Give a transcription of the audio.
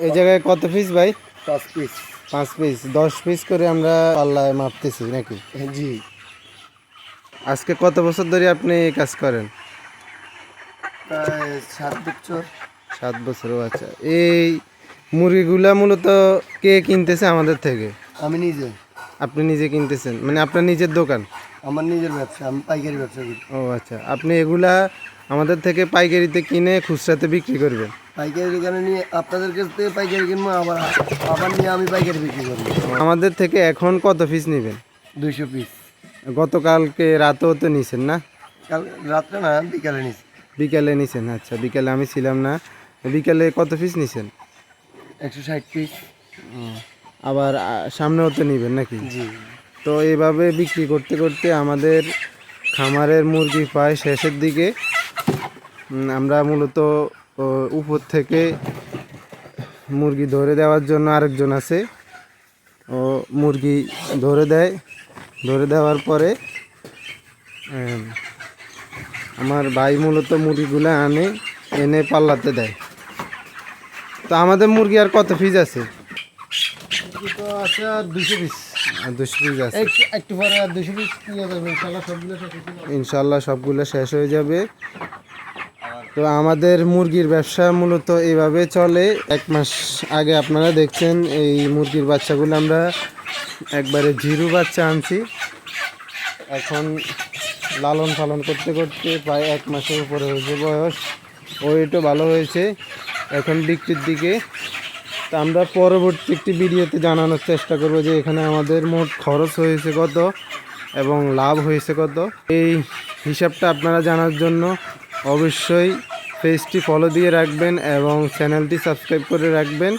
এই জায়গায় কত পিস ভাই? পাঁচ পিস পাঁচ পিস দশ পিস করে আমরা পাল্লায় মাপতেছি নাকি? জি। আজকে কত বছর ধরে আপনি এই কাজ করেন? প্রায় সাত বছর। সাত বছর আচ্ছা। এই মুরগিগুলা মূলত কে কিনতেছে আমাদের থেকে? আমি নিজে। আপনি নিজে কিনতেছেন? মানে আপনার নিজের দোকান? আমার নিজের ব্যবসা আমি পাইকারি ব্যবসা করি। ও আচ্ছা। আপনি এগুলা আমাদের থেকে পাইকারিতে কিনে খুচরাতে বিক্রি করবেন? পাইকারি নিয়ে আপনাদের কাছ থেকে পাইকারি কিনবো আবার আবার নিয়ে আমি পাইকারি বিক্রি করব। আমাদের থেকে এখন কত পিস নেবেন? দুইশো পিস গতকালকে রাতেও তো নিছেন না? কাল রাত্রে না বিকালে নিচ্ছি বিকালে নিছেন আচ্ছা বিকালে আমি ছিলাম না। বিকালে কত পিস নিছেন? একশো ষাট পিস আবার সামনেও তো নিবেন নাকি? জি। তো এইভাবে বিক্রি করতে করতে আমাদের খামারের মুরগি প্রায় শেষের দিকে আমরা মূলত উপর থেকে মুরগি ধরে দেওয়ার জন্য আরেকজন আছে। ও মুরগি ধরে দেয়। ধরে দেওয়ার পরে আমার ভাই মূলত মুরগিগুলো আনে এনে পাল্লাতে দেয়। তো আমাদের মুরগি আর কত পিস আছে? আর দুশো পিস আর দুশো পিস আছে। একটু একটু পরে আর দুশো পিস নিয়ে যাবে ইনশাল্লাহ সবগুলো শেষ যাবে। ইনশাল্লাহ সবগুলো শেষ হয়ে যাবে। তো আমাদের মুরগির ব্যবসা মূলত এইভাবে চলে। এক মাস আগে আপনারা দেখছেন এই মুরগির বাচ্চাগুলো আমরা একবারে জিরো বাচ্চা আনছি। এখন লালন পালন করতে করতে প্রায় এক মাসের উপরে হয়েছে বয়স। ওয়েটও ভালো হয়েছে। এখন বিক্রির দিকে। তা আমরা পরবর্তী একটি ভিডিওতে জানানোর চেষ্টা করব যে এখানে আমাদের মোট খরচ হয়েছে কত এবং লাভ হয়েছে কত। এই হিসাবটা আপনারা জানার জন্য অবশ্যই পেজটি ফলো দিয়ে রাখবেন এবং চ্যানেলটি সাবস্ক্রাইব করে রাখবেন।